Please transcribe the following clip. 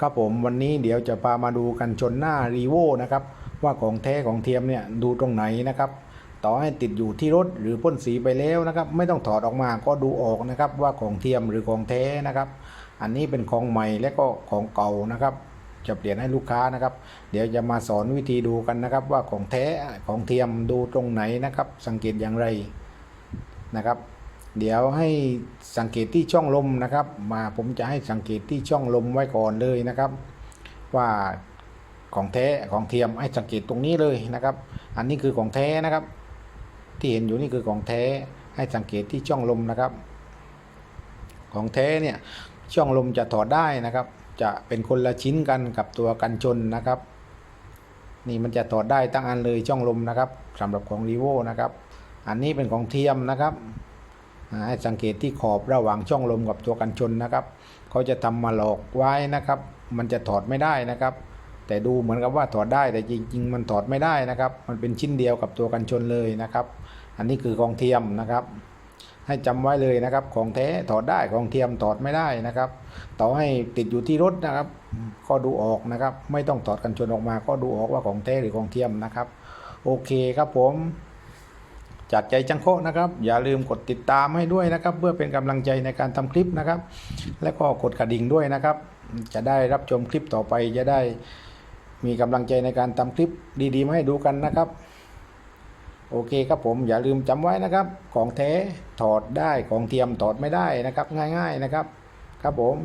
ครับผมวันนี้เดี๋ยวจะพามาดูกันชนหน้ารีโวนะครับว่าของแท้ของเทียมเนี่ยดูตรงไหนนะครับต่อให้ติดอยู่ที่รถหรือพ่นสีไปแล้วนะครับ ไม่ต้องถอดออกมาก็ดูออกนะครับว่าของเทียมหรือของแท้นะครับ อันนี้เป็นของใหม่และก็ของเก่านะครับ จะเปลี่ยนให้ลูกค้านะครับ เดี๋ยวจะมาสอนวิธีดูกันนะครับ ว่าของแท้ของเทียมดูตรงไหนนะครับ สังเกตอย่างไรนะครับ เดี๋ยวให้สังเกตที่ช่องลมนะครับ มาผมจะให้สังเกตที่ช่องลมไว้ก่อนเลยนะครับ ว่าของแท้ของเทียมให้สังเกตตรงนี้เลยนะครับ อันนี้คือของแท้นะครับ ที่เห็นอยู่นี่คือของแท้ให้สังเกตที่ช่องลมนะครับ ของแท้เนี่ยช่องลมจะถอดได้นะครับ จะเป็นคนละชิ้นกันกับตัวกันชนนะครับ นี่มันจะถอดได้ตั้งอันเลยช่องลมนะครับสำหรับของรีโวนะครับ อันนี้เป็นของเทียมนะครับ ให้สังเกตที่ขอบระหว่างช่องลมกับตัวกันชนนะครับเขาจะทำมาหลอกไว้นะครับ มันจะถอดไม่ได้นะครับ แต่ดูเหมือนกับว่าถอดได้แต่จริง ๆ มันถอดไม่ได้นะครับ มันเป็นชิ้นเดียวกับตัวกันชนเลยนะครับ อันนี้คือของเทียมนะครับ ให้จำไว้เลยนะครับ ของแท้ถอดได้ของเทียมถอดไม่ได้นะครับ ต่อให้ติดอยู่ที่รถนะครับ ก็ดูออกนะครับ ไม่ต้องถอดกันชนออกมา ก็ดูออกว่าของแท้หรือของเทียมนะครับ โอเคครับผม จัดใจจังโคนะครับ อย่าลืมกดติดตามให้ด้วยนะครับ เพื่อเป็นกำลังใจในการทำคลิปนะครับ และก็กดกระดิ่งด้วยนะครับ จะได้รับชมคลิปต่อไปจะได้มีกำลังใจในการทำคลิปดีๆมาให้ดูกันนะครับ โอเคครับผมอย่าลืมจำไว้นะครับ ของแท้ถอดได้ของเทียมถอดไม่ได้นะครับ ง่าย ๆนะครับ ครับผม